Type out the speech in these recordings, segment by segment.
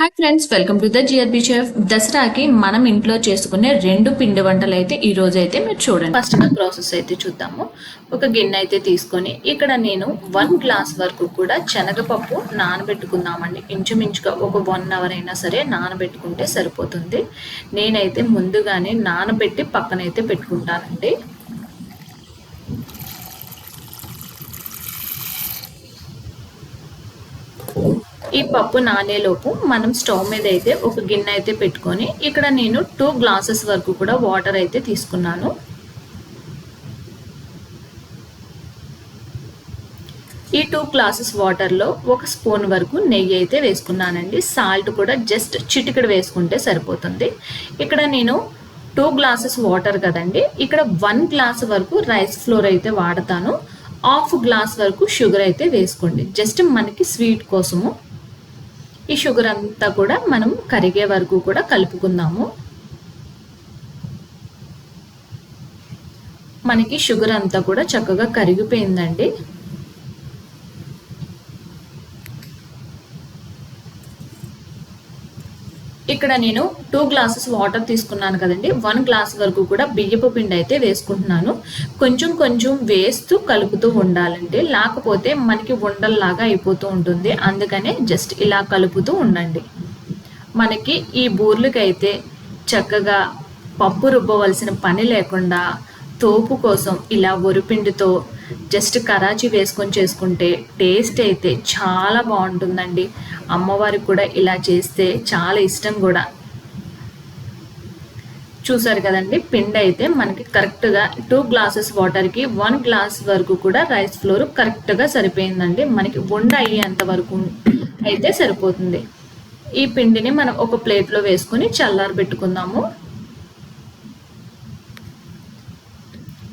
Hi friends welcome to the GRB chef దసరాకి మనం ఇంట్లో చేసుకునే రెండు పిండి వంటలు అయితే ఈ రోజు అయితే మీరు చూడండి. ఫస్ట్ ప్రాసెస్ అయితే చూద్దాము. ఒక గిన్నె అయితే తీసుకొని ఇక్కడ నేను వన్ గ్లాస్ వరకు కూడా శనగపప్పు నానబెట్టుకుందామండి. ఇంచుమించుగా ఒక వన్ అవర్ అయినా సరే నానబెట్టుకుంటే సరిపోతుంది. నేనైతే ముందుగానే నానబెట్టి పక్కనైతే పెట్టుకుంటానండి. ఈ పప్పు నానేలోపు మనం స్టవ్ మీద అయితే ఒక గిన్నె అయితే పెట్టుకొని ఇక్కడ నేను టూ గ్లాసెస్ వరకు కూడా వాటర్ అయితే తీసుకున్నాను. ఈ టూ గ్లాసెస్ వాటర్లో ఒక స్పూన్ వరకు నెయ్యి అయితే వేసుకున్నానండి. సాల్ట్ కూడా జస్ట్ చిటికెడు వేసుకుంటే సరిపోతుంది. ఇక్కడ నేను టూ గ్లాసెస్ వాటర్ కదండి ఇక్కడ వన్ గ్లాస్ వరకు రైస్ ఫ్లోర్ అయితే వాడతాను. హాఫ్ గ్లాస్ వరకు షుగర్ అయితే వేసుకోండి. జస్ట్ మనకి స్వీట్ కోసము ఈ షుగర్ అంతా కూడా మనం కరిగే వరకు కూడా కలుపుకుందాము. మనకి షుగర్ అంతా కూడా చక్కగా కరిగిపోయిందండి. ఇక్కడ నేను టూ గ్లాసెస్ వాటర్ తీసుకున్నాను కదండి. వన్ గ్లాస్ వరకు కూడా బియ్యపు పిండి అయితే వేసుకుంటున్నాను. కొంచెం కొంచెం వేస్తూ కలుపుతూ ఉండాలండి లేకపోతే మనకి ఉండల్లాగా అయిపోతూ ఉంటుంది. అందుకనే జస్ట్ ఇలా కలుపుతూ ఉండండి. మనకి ఈ బూర్లకైతే చక్కగా పప్పు రుబ్బవలసిన పని లేకుండా తోపు కోసం ఇలా వరిపిండితో జస్ట్ కరాచీ వేసుకొని చేసుకుంటే టేస్ట్ అయితే చాలా బాగుంటుందండి. అమ్మవారికి కూడా ఇలా చేస్తే చాలా ఇష్టం కూడా. చూసారు కదండి పిండి అయితే మనకి కరెక్ట్గా టూ గ్లాసెస్ వాటర్కి వన్ గ్లాస్ వరకు కూడా రైస్ ఫ్లోర్ కరెక్ట్గా సరిపోయిందండి. మనకి వండ అయ్యేంత వరకు అయితే సరిపోతుంది. ఈ పిండిని మనం ఒక ప్లేట్లో వేసుకొని చల్లారి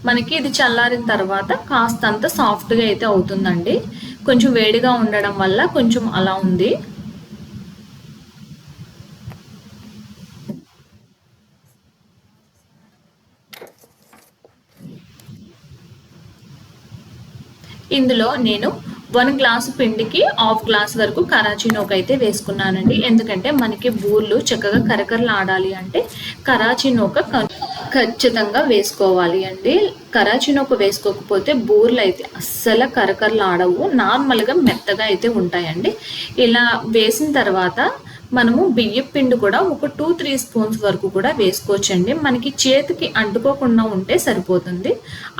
మనకి ఇది చల్లారిన తర్వాత కాస్తంత సాఫ్ట్గా అయితే అవుతుందండి. కొంచెం వేడిగా ఉండడం వల్ల కొంచెం అలా ఉంది. ఇందులో నేను వన్ గ్లాసు పిండికి హాఫ్ గ్లాస్ వరకు కరాచీ అయితే వేసుకున్నానండి. ఎందుకంటే మనకి బూర్లు చక్కగా కరకరలు ఆడాలి అంటే కరాచీ నూక ఖచ్చితంగా వేసుకోవాలి అండి. కరాచీ వేసుకోకపోతే బూర్లు అయితే అస్సలు కరకరలు ఆడవు నార్మల్గా మెత్తగా అయితే ఉంటాయండి. ఇలా వేసిన తర్వాత మనము బియ్యం పిండి కూడా ఒక టూ త్రీ స్పూన్స్ వరకు కూడా వేసుకోవచ్చండి. మనకి చేతికి అంటుకోకుండా ఉంటే సరిపోతుంది.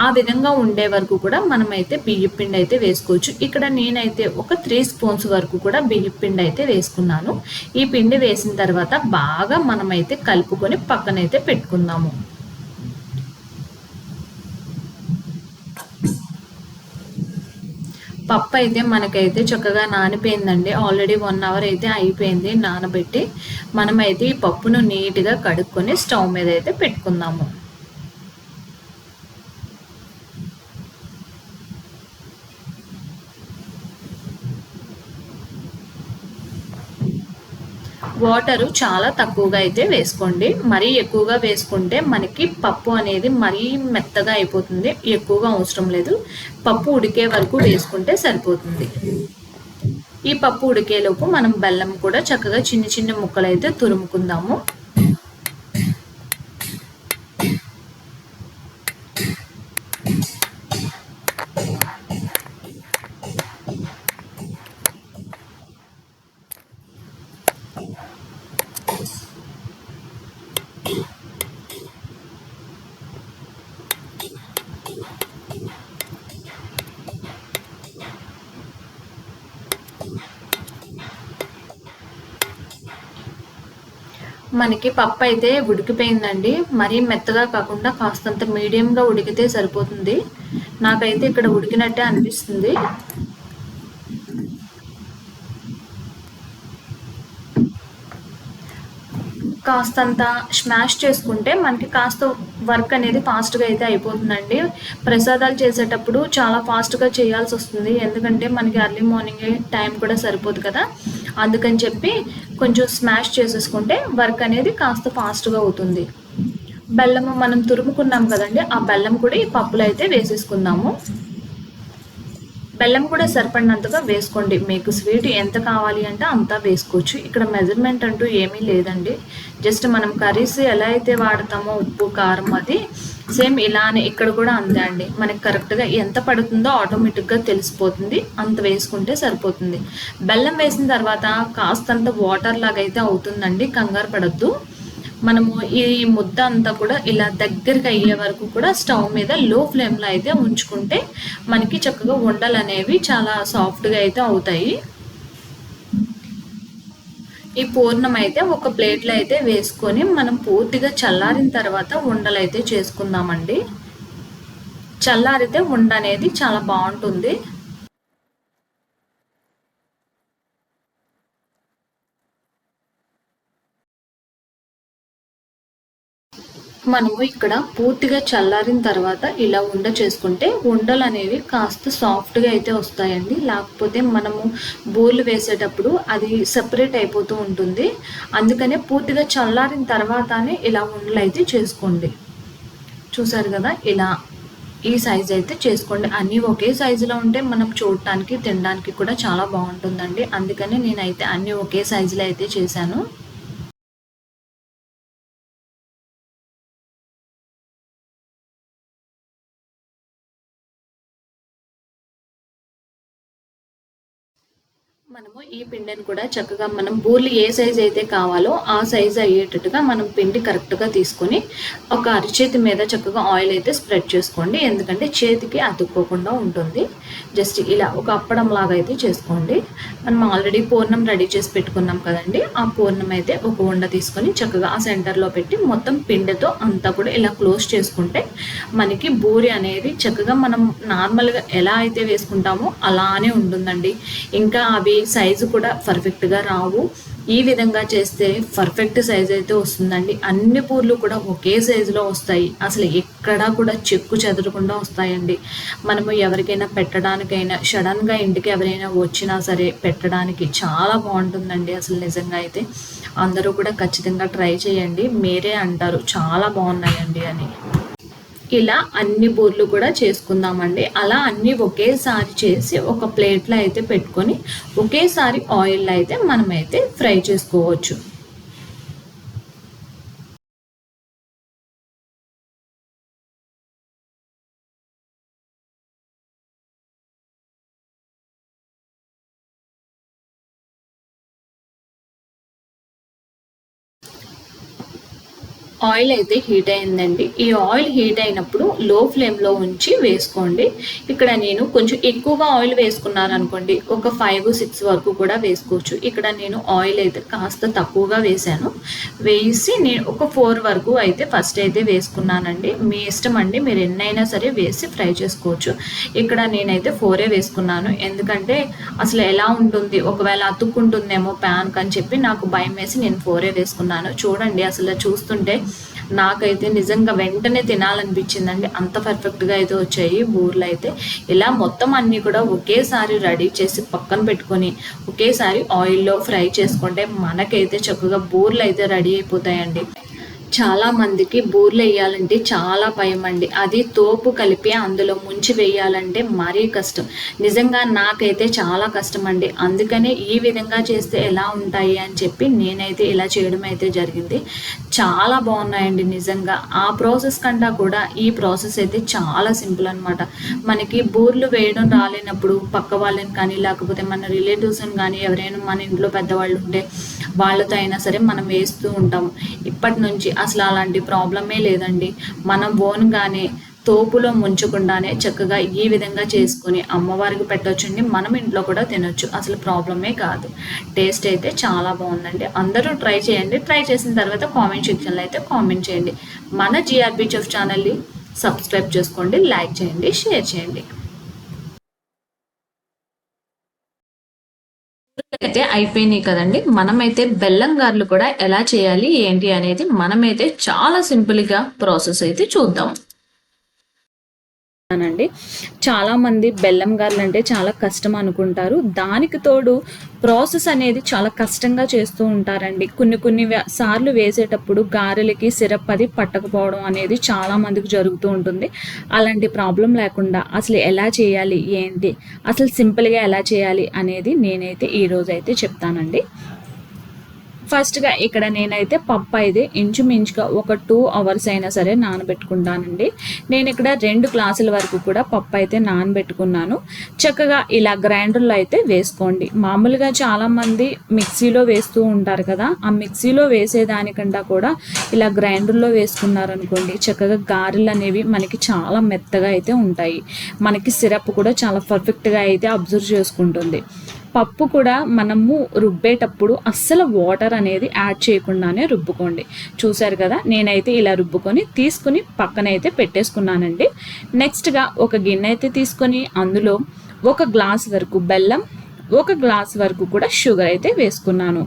ఆ విధంగా ఉండే వరకు కూడా మనమైతే బియ్యం పిండి అయితే వేసుకోవచ్చు. ఇక్కడ నేనైతే ఒక త్రీ స్పూన్స్ వరకు కూడా బియ్యం పిండి అయితే వేసుకున్నాను. ఈ పిండి వేసిన తర్వాత బాగా మనమైతే కలుపుకొని పక్కనైతే పెట్టుకుందాము. పప్పు అయితే మనకైతే చక్కగా నానిపోయిందండి. ఆల్రెడీ వన్ అవర్ అయితే అయిపోయింది నానబెట్టి. మనమైతే ఈ పప్పును నీట్గా కడుక్కొని స్టవ్ మీద అయితే పెట్టుకుందాము. వాటరు చాలా తక్కువగా అయితే వేసుకోండి. మరీ ఎక్కువగా వేసుకుంటే మనకి పప్పు అనేది మరీ మెత్తగా అయిపోతుంది. ఎక్కువగా అవసరం లేదు. పప్పు ఉడికే వరకు వేసుకుంటే సరిపోతుంది. ఈ పప్పు ఉడికేలోపు మనం బెల్లం కూడా చక్కగా చిన్న చిన్న ముక్కలు అయితే తురుముకుందాము. మనకి పప్పు అయితే ఉడికిపోయిందండి. మరీ మెత్తగా కాకుండా కాస్తంత మీడియంగా ఉడికితే సరిపోతుంది. నాకైతే ఇక్కడ ఉడికినట్టే అనిపిస్తుంది. కాస్తంత స్మాష్ చేసుకుంటే మనకి కాస్త వర్క్ అనేది ఫాస్ట్గా అయితే అయిపోతుందండి. ప్రసాదాలు చేసేటప్పుడు చాలా ఫాస్ట్గా చేయాల్సి వస్తుంది. ఎందుకంటే మనకి అర్లీ మార్నింగ్ టైం కూడా సరిపోదు కదా. అందుకని చెప్పి కొంచెం స్మాష్ చేసేసుకుంటే వర్క్ అనేది కాస్త ఫాస్ట్గా అవుతుంది. బెల్లము మనం తురుముకున్నాం కదండి ఆ బెల్లం కూడా ఈ పప్పులో అయితే వేసేసుకుందాము. బెల్లం కూడా సరిపడినంతగా వేసుకోండి. మీకు స్వీట్ ఎంత కావాలి అంటే అంతా వేసుకోవచ్చు. ఇక్కడ మెజర్మెంట్ అంటూ ఏమీ లేదండి. జస్ట్ మనం కర్రీస్ ఎలా అయితే వాడతామో ఉప్పు కారం అది సేమ్ ఇలానే ఇక్కడ కూడా అంతే అండి. మనకి కరెక్ట్గా ఎంత పడుతుందో ఆటోమేటిక్గా తెలిసిపోతుంది. అంత వేసుకుంటే సరిపోతుంది. బెల్లం వేసిన తర్వాత కాస్తంత వాటర్ లాగా అయితే అవుతుందండి. కంగారు పడద్దు. మనము ఈ ముద్ద అంతా కూడా ఇలా దగ్గరికి అయ్యే వరకు కూడా స్టవ్ మీద లో ఫ్లేమ్లో అయితే ఉంచుకుంటే మనకి చక్కగా ఉండలు అనేవి చాలా సాఫ్ట్గా అయితే అవుతాయి. ఈ పూర్ణం అయితే ఒక ప్లేట్లో అయితే వేసుకొని మనం పూర్తిగా చల్లారిన తర్వాత ఉండలు అయితే చేసుకుందామండి. చల్లారితే ఉండ అనేది చాలా బాగుంటుంది. మనము ఇక్కడ పూర్తిగా చల్లారిన తర్వాత ఇలా ఉండ చేసుకుంటే ఉండలు అనేవి కాస్త సాఫ్ట్గా అయితే వస్తాయండి. లేకపోతే మనము బోర్లు వేసేటప్పుడు అది సపరేట్ అయిపోతూ ఉంటుంది. అందుకనే పూర్తిగా చల్లారిన తర్వాతనే ఇలా ఉండలు అయితే చేసుకోండి. చూసారు కదా? ఇలా ఈ సైజ్ అయితే చేసుకోండి. అన్నీ ఒకే సైజులో ఉంటే మనం చూడటానికి తినడానికి కూడా చాలా బాగుంటుందండి. అందుకని నేనైతే అన్నీ ఒకే సైజులో అయితే చేశాను. మనము ఈ పిండిని కూడా చక్కగా మనం బూర్లు ఏ సైజ్ అయితే కావాలో ఆ సైజ్ అయ్యేటట్టుగా మనం పిండి కరెక్ట్గా తీసుకొని ఒక అరిచేతి మీద చక్కగా ఆయిల్ అయితే స్ప్రెడ్ చేసుకోండి. ఎందుకంటే చేతికి అతుక్కోకుండా ఉంటుంది. జస్ట్ ఇలా ఒక అప్పడం లాగా అయితే చేసుకోండి. మనం ఆల్రెడీ పూర్ణం రెడీ చేసి పెట్టుకున్నాం కదండి. ఆ పూర్ణం అయితే ఒక ఉండ తీసుకొని చక్కగా ఆ సెంటర్లో పెట్టి మొత్తం పిండితో అంతా కూడా ఇలా క్లోజ్ చేసుకుంటే మనకి బూరి అనేది చక్కగా మనం నార్మల్గా ఎలా అయితే వేసుకుంటామో అలానే ఉంటుందండి. ఇంకా అవి సైజు కూడా పర్ఫెక్ట్గా రావు. ఈ విధంగా చేస్తే పర్ఫెక్ట్ సైజ్ అయితే వస్తుందండి. అన్ని పూర్లు కూడా ఒకే సైజులో వస్తాయి. అసలు ఎక్కడా కూడా చెక్కు చెదరకుండా వస్తాయండి. మనము ఎవరికైనా పెట్టడానికైనా సడన్గా ఇంటికి ఎవరైనా వచ్చినా సరే పెట్టడానికి చాలా బాగుంటుందండి అసలు నిజంగా అయితే. అందరూ కూడా ఖచ్చితంగా ట్రై చేయండి. మీరే అంటారు చాలా బాగున్నాయండి అని. ఇలా అన్ని బోర్లు కూడా చేసుకుందామండి. అలా అన్ని ఒకేసారి చేసి ఒక ప్లేట్లో అయితే పెట్టుకొని ఒకేసారి ఆయిల్ అయితే మనమైతే ఫ్రై చేసుకోవచ్చు. ఆయిల్ అయితే హీట్ అయిందండి. ఈ ఆయిల్ హీట్ అయినప్పుడు లో ఫ్లేమ్లో ఉంచి వేసుకోండి. ఇక్కడ నేను కొంచెం ఎక్కువగా ఆయిల్ వేసుకున్నారనుకోండి ఒక ఫైవ్ సిక్స్ వరకు కూడా వేసుకోవచ్చు. ఇక్కడ నేను ఆయిల్ అయితే కాస్త తక్కువగా వేసాను వేసి నేను ఒక ఫోర్ వరకు అయితే ఫస్ట్ అయితే వేసుకున్నానండి. మీ ఇష్టం అండి మీరు ఎన్నైనా సరే వేసి ఫ్రై చేసుకోవచ్చు. ఇక్కడ నేనైతే ఫోరే వేసుకున్నాను. ఎందుకంటే అసలు ఎలా ఉంటుంది ఒకవేళ అతుక్కుంటుందేమో ప్యాన్ అని చెప్పి నాకు భయం వేసి నేను ఫోరే వేసుకున్నాను. చూడండి అసలు చూస్తుంటే నాకైతే నిజంగా వెంటనే తినాలనిపించిందండి. అంత పర్ఫెక్ట్గా అయితే వచ్చాయి బూర్లు అయితే. ఇలా మొత్తం అన్నీ కూడా ఒకేసారి రెడీ చేసి పక్కన పెట్టుకొని ఒకేసారి ఆయిల్లో ఫ్రై చేసుకుంటే మనకైతే చక్కగా బూర్లు అయితే రెడీ అయిపోతాయండి. చాలా మందికి బూర్లు వేయాలంటే చాలా భయం అండి. అది తోపు కలిపి అందులో ముంచి వేయాలంటే మరీ కష్టం. నిజంగా నాకైతే చాలా కష్టం అండి. అందుకనే ఈ విధంగా చేస్తే ఎలా ఉంటాయి అని చెప్పి నేనైతే ఇలా చేయడం అయితే జరిగింది. చాలా బాగున్నాయండి నిజంగా. ఆ ప్రాసెస్ కంటే కూడా ఈ ప్రాసెస్ అయితే చాలా సింపుల్ అనమాట మనకి బూర్లు వేయడం రాలేనప్పుడు పక్క వాళ్ళని కానీ లేకపోతే మన రిలేటివ్స్ని కానీ ఎవరైనా మన ఇంట్లో పెద్దవాళ్ళు ఉంటే వాళ్ళతో అయినా సరే మనం వేస్తూ ఉంటాం ఇప్పటి నుంచి అసలు అలాంటి ప్రాబ్లమే లేదండి. మనం ఓన్గానే తోపులో ముంచకుండానే చక్కగా ఈ విధంగా చేసుకుని అమ్మవారికి పెట్టొచ్చండి. మనం ఇంట్లో కూడా తినొచ్చు. అసలు ప్రాబ్లమే కాదు. టేస్ట్ అయితే చాలా బాగుందండి. అందరూ ట్రై చేయండి. ట్రై చేసిన తర్వాత కామెంట్ సెక్షన్లో అయితే కామెంట్ చేయండి. మన జిఆర్బి చెఫ్ ఛానల్ని సబ్స్క్రైబ్ చేసుకోండి లైక్ చేయండి షేర్ చేయండి. అయితే అయిపోయినాయి కదండి. మనమైతే బెల్లం గార్లు కూడా ఎలా చేయాలి ఏంటి అనేది మనమైతే చాలా సింపుల్గా ప్రాసెస్ అయితే చూద్దాం. చెప్తానండి చాలామంది బెల్లం గారెలు అంటే చాలా కష్టం అనుకుంటారు. దానికి తోడు ప్రాసెస్ అనేది చాలా కష్టంగా చేస్తూ ఉంటారండి. కొన్ని కొన్ని సార్లు వేసేటప్పుడు గారెలకి సిరప్ అది పట్టకపోవడం అనేది చాలా మందికి జరుగుతూ ఉంటుంది. అలాంటి ప్రాబ్లం లేకుండా అసలు ఎలా చేయాలి? ఏంటి? అసలు సింపుల్గా ఎలా చేయాలి? అనేది నేనైతే ఈరోజు అయితే చెప్తానండి. ఫస్ట్గా ఇక్కడ నేనైతే పప్పు అయితే ఇంచుమించుగా ఒక టూ అవర్స్ అయినా సరే నానబెట్టుకుంటానండి. నేను ఇక్కడ రెండు గ్లాసుల వరకు కూడా పప్పు అయితే నానబెట్టుకున్నాను. చక్కగా ఇలా గ్రైండర్లో అయితే వేసుకోండి. మామూలుగా చాలామంది మిక్సీలో వేస్తూ ఉంటారు కదా ఆ మిక్సీలో వేసేదానికంటే కూడా ఇలా గ్రైండర్లో వేసుకున్నారనుకోండి చక్కగా గారెలు అనేవి మనకి చాలా మెత్తగా అయితే ఉంటాయి. మనకి సిరప్ కూడా చాలా పర్ఫెక్ట్గా అయితే అబ్జర్వ్ చేసుకుంటుంది. పప్పు కూడా మనము రుబ్బేటప్పుడు అస్సలు వాటర్ అనేది యాడ్ చేయకుండానే రుబ్బుకోండి. చూసారు కదా నేనైతే ఇలా రుబ్బుకొని తీసుకుని పక్కనైతే పెట్టేసుకున్నానండి. నెక్స్ట్గా ఒక గిన్నె అయితే తీసుకొని అందులో ఒక గ్లాస్ వరకు బెల్లం ఒక గ్లాస్ వరకు కూడా షుగర్ అయితే వేసుకున్నాను.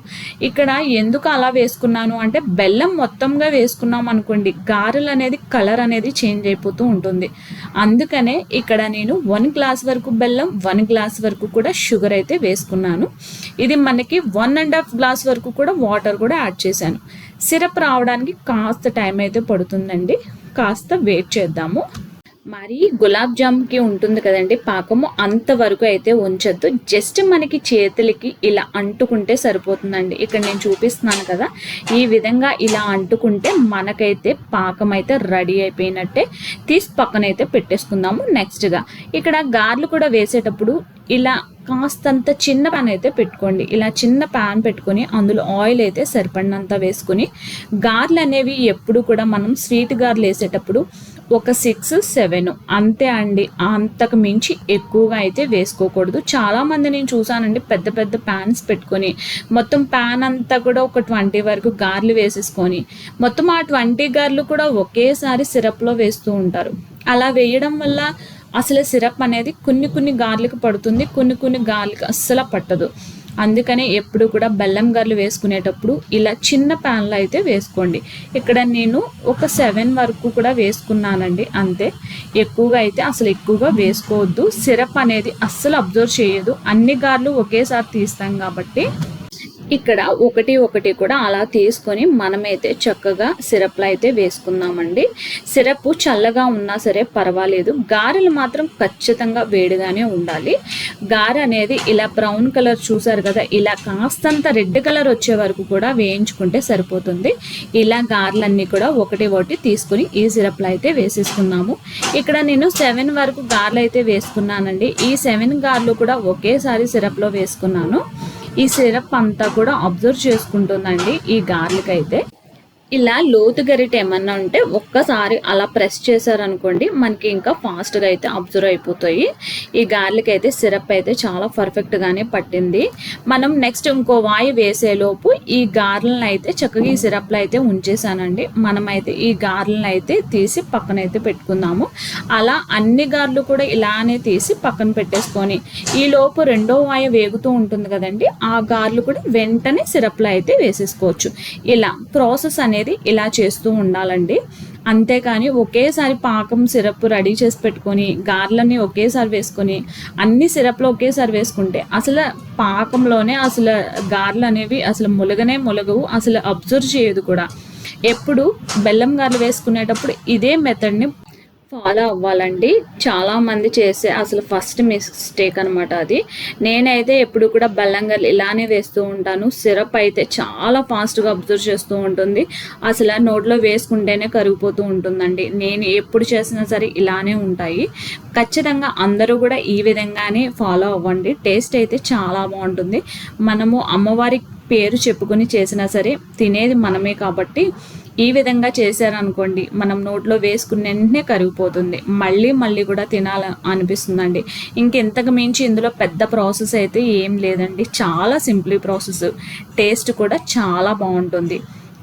ఇక్కడ ఎందుకు అలా వేసుకున్నాను అంటే బెల్లం మొత్తంగా వేసుకున్నాం అనుకోండి గారెలు అనేది కలర్ అనేది చేంజ్ అయిపోతూ ఉంటుంది. అందుకనే ఇక్కడ నేను వన్ గ్లాస్ వరకు బెల్లం వన్ గ్లాస్ వరకు కూడా షుగర్ అయితే వేసుకున్నాను. ఇది మనకి వన్ అండ్ హాఫ్ గ్లాస్ వరకు కూడా వాటర్ కూడా యాడ్ చేశాను. సిరప్ రావడానికి కాస్త టైం అయితే పడుతుందండి. కాస్త వెయిట్ చేద్దాము. మరి గులాబ్ జామ్కి ఉంటుంది కదండి పాకము అంతవరకు అయితే ఉంచద్దు. జస్ట్ మనకి చేతులకి ఇలా అంటుకుంటే సరిపోతుందండి. ఇక్కడ నేను చూపిస్తున్నాను కదా ఈ విధంగా ఇలా అంటుకుంటే మనకైతే పాకం అయితే రెడీ అయిపోయినట్టే. తీసి పక్కనైతే పెట్టేసుకుందాము నెక్స్ట్గా. ఇక్కడ గార్లు కూడా వేసేటప్పుడు ఇలా కాస్తంత చిన్న ప్యాన్ అయితే పెట్టుకోండి. ఇలా చిన్న ప్యాన్ పెట్టుకొని అందులో ఆయిల్ అయితే సరిపడినంత వేసుకొని గార్లు అనేవి ఎప్పుడు కూడా మనం స్వీట్ గార్లు వేసేటప్పుడు ఒక సిక్స్ సెవెన్. అంతే అండి. అంతకు మించి ఎక్కువగా అయితే వేసుకోకూడదు. చాలామంది నేను చూసానండి పెద్ద పెద్ద ప్యాన్స్ పెట్టుకొని. మొత్తం ప్యాన్ అంతా కూడా ఒక ట్వంటీ వరకు గార్లు వేసేసుకొని. మొత్తం ఆ ట్వంటీ గార్లు కూడా ఒకేసారి సిరప్లో వేస్తూ ఉంటారు. అలా వేయడం వల్ల అసలు సిరప్ అనేది కొన్ని కొన్ని గార్లకు పడుతుంది కొన్ని కొన్ని గార్లకు అస్సలు పట్టదు. అందుకనే ఎప్పుడు కూడా బెల్లం గారెలు వేసుకునేటప్పుడు ఇలా చిన్న ప్యాన్లో అయితే వేసుకోండి. ఇక్కడ నేను ఒక సెవెన్ వరకు కూడా వేసుకున్నానండి అంతే. ఎక్కువగా అయితే అసలు ఎక్కువగా వేసుకోవద్దు. సిరప్ అనేది అస్సలు అబ్జర్వ్ చేయదు. అన్ని గార్లు ఒకేసారి తీస్తాం కాబట్టి ఇక్కడ ఒకటి ఒకటి కూడా అలా తీసుకొని మనమైతే చక్కగా సిరప్లో అయితే వేసుకుందామండి. సిరప్ చల్లగా ఉన్నా సరే పర్వాలేదు. గారెలు మాత్రం ఖచ్చితంగా వేడిగానే ఉండాలి. గారె అనేది ఇలా బ్రౌన్ కలర్ చూసారు కదా ఇలా కాస్తంత రెడ్ కలర్ వచ్చే వరకు కూడా వేయించుకుంటే సరిపోతుంది. ఇలా గారెలన్నీ కూడా ఒకటి ఒకటి తీసుకుని ఈ సిరప్లో అయితే వేసేసుకున్నాము ఇక్కడ నేను సెవెన్ వరకు గారెలు అయితే వేసుకున్నానండి. ఈ సెవెన్ గార్లు కూడా ఒకేసారి సిరప్లో వేసుకున్నాను. ఈ సిరప్ అంతా కూడా అబ్జర్వ్ చేసుకుంటుందండి ఈ గార్లిక్ అయితే. ఇలా లోతు గరిట ఏమన్నా ఉంటే ఒక్కసారి అలా ప్రెస్ చేశారనుకోండి మనకి ఇంకా ఫాస్ట్గా అయితే అబ్జర్వ్ అయిపోతాయి. ఈ గార్లిక్ అయితే సిరప్ అయితే చాలా పర్ఫెక్ట్గానే పట్టింది. మనం నెక్స్ట్ ఇంకో వాయి వేసేలోపు ఈ గార్లను అయితే చక్కగా ఈ సిరప్లో అయితే ఉంచేసానండి మనమైతే ఈ గార్లను అయితే తీసి పక్కనైతే పెట్టుకుందాము. అలా అన్ని గార్లు కూడా ఇలానే తీసి పక్కన పెట్టేసుకొని ఈ లోపు రెండో వాయి వేగుతూ ఉంటుంది కదండి ఆ గార్లు కూడా వెంటనే సిరప్లో అయితే వేసేసుకోవచ్చు. ఇలా ప్రాసెస్ అనేది అనేది ఇలా చేస్తూ ఉండాలండి. అంతేకాని ఒకేసారి పాకం సిరప్ రెడీ చేసి పెట్టుకొని గార్లని ఒకేసారి వేసుకొని అన్ని సిరప్లు ఒకేసారి వేసుకుంటే అసలు పాకంలోనే అసలు గార్లు అనేవి అసలు ములగనే ములగవు అసలు అబ్జర్వ్ చేయదు కూడా. ఎప్పుడు బెల్లం గార్లు వేసుకునేటప్పుడు ఇదే మెథడ్ని ఫాలో అవ్వాలండి. చాలామంది చేసే అసలు ఫస్ట్ మిస్టేక్ అనమాట అది. నేనైతే ఎప్పుడు కూడా బెల్లంగల్ ఇలానే వేస్తూ ఉంటాను. సిరప్ అయితే చాలా ఫాస్ట్గా అబ్జర్వ్ చేస్తూ ఉంటుంది. అసలు నోట్లో వేసుకుంటేనే కరిగిపోతూ ఉంటుందండి. నేను ఎప్పుడు చేసినా సరే ఇలానే ఉంటాయి. ఖచ్చితంగా అందరూ కూడా ఈ విధంగానే ఫాలో అవ్వండి. టేస్ట్ అయితే చాలా బాగుంటుంది. మనము అమ్మవారి పేరు చెప్పుకొని చేసినా సరే తినేది మనమే కాబట్టి ఈ విధంగా చేశారనుకోండి మనం నోట్లో వేసుకున్న వెంటనే కరిగిపోతుంది. మళ్ళీ మళ్ళీ కూడా తినాల అనిపిస్తుందండి ఇంకెంతకు మించి ఇందులో పెద్ద ప్రాసెస్ అయితే ఏం లేదండి. చాలా సింపుల్ ప్రాసెస్. టేస్ట్ కూడా చాలా బాగుంటుంది.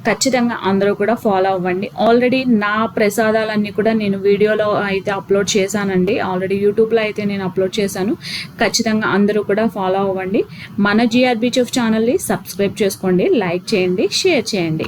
ఖచ్చితంగా అందరూ కూడా ఫాలో అవ్వండి. ఆల్రెడీ నా ప్రసాదాలన్నీ కూడా నేను వీడియోలో అయితే అప్లోడ్ చేశానండి. ఆల్రెడీ యూట్యూబ్లో అయితే నేను అప్లోడ్ చేశాను. ఖచ్చితంగా అందరూ కూడా ఫాలో అవ్వండి. మన జిఆర్బీ చెఫ్ ఛానల్ని సబ్స్క్రైబ్ చేసుకోండి లైక్ చేయండి షేర్ చేయండి.